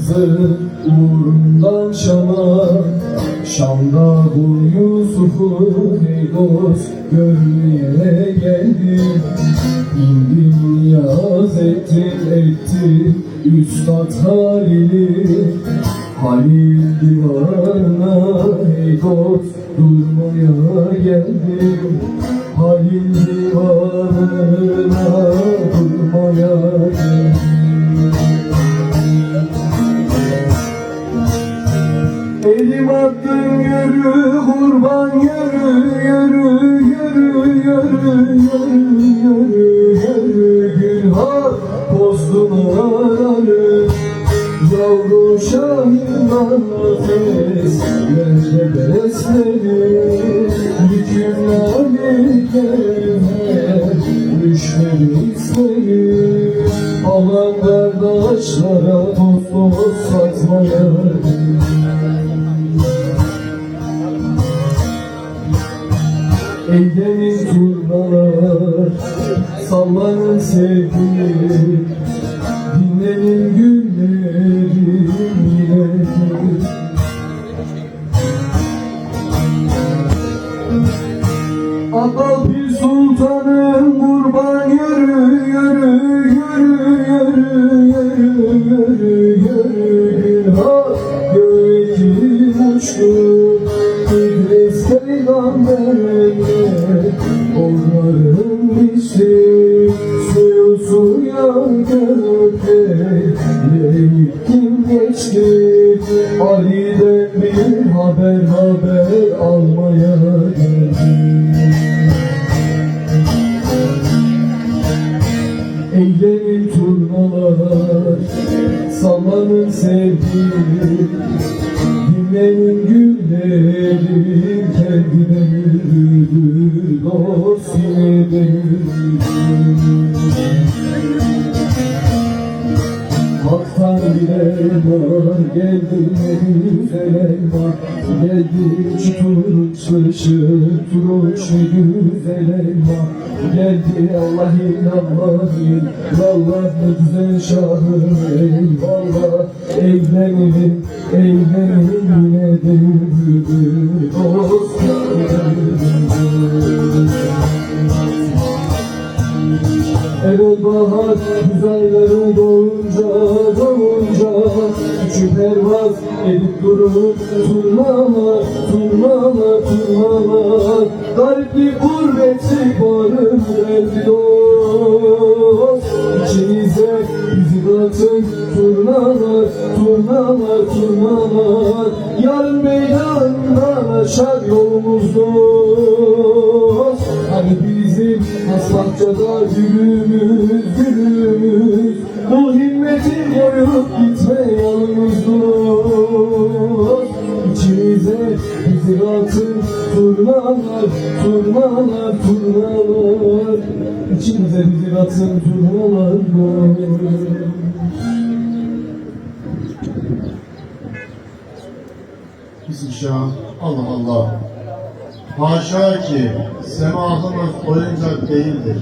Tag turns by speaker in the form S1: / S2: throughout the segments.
S1: kızı uğrundan Şam'a. Şam'da bu Yusuf'u ey dost görmeye geldim. İndim niyaz ettim ettim Üstad Halil'i Halil divanına ey dost durmaya geldim Elim attın yürü kurban yürü yürü yürü yürü yürü yürü yürü. Gülhar postunu ararı Yavru şahindan nefes Bence besleri Yükümler gelmez Düşleri isterim. Alan kardeşlere dost dost Eldemin turnalar Sallanın sevgilim Dinlenin güllerim yine Akal bir sultanım kurban yürü yürü yürü yürü yürü yürü yürü Gülhar göğekim uçtu suya gökte Yeğittim geçti Ali'den bir haber haber almaya geldim Eğlenin turnalar Sallanın sevgilim Dinlenin güllerim Hak'tan bir elma geldi ne güzel elma Geldi ne güzel elma Geldi Allah'ın Allah'ın güzel şahım eyvallah Evlenelim evlenelim yine de yürüdü Dost Evet bahar güzelleri doğunca doğunca Küçük pervaz edip durur turnalar turnalar turnalar Garip bir gurbetçi varım geldi dost. İçinize bizi bırakın turnalar turnalar turnalar Yarın meydandan aşar yolumuz dost bizim Aslançada gülümüz gülümüz Bu himmeti koyup gitme yalnız dost İçimize bizi atın turnalar turnalar turnalar İçimize bizi atın turnalar
S2: Bismillah. Allah Allah. Haşa ki semahımız oyuncak değildir.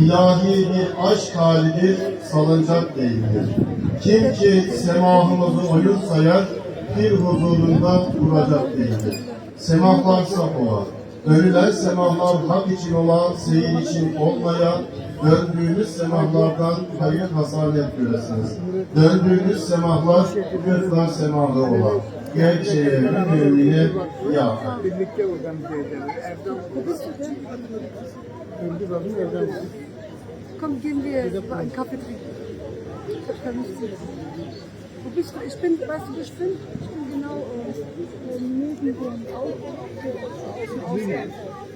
S2: İlahi bir aşk halidir, salıncak değildir. Kim ki semahımızı oyun sayar, bir huzurunda duracak değildir. Semahlar saf ola, ölüler semahlar hak için ola, seyir için olmaya, döndüğünüz semahlardan hayır hasanet göresiniz. Döndüğünüz semahlar, gırtlar semahı ola. Gerçeğe mümine ya.
S3: Birlikte organize ederiz. Evden Öldü bakın evden
S4: Komm, gehen wir einen Kaffee trinken. Ich nichts zu essen. Wo bist du? Ich bin, weißt du, ich bin? Ich bin genau äh, äh, neben dem Auto. Außen, außen.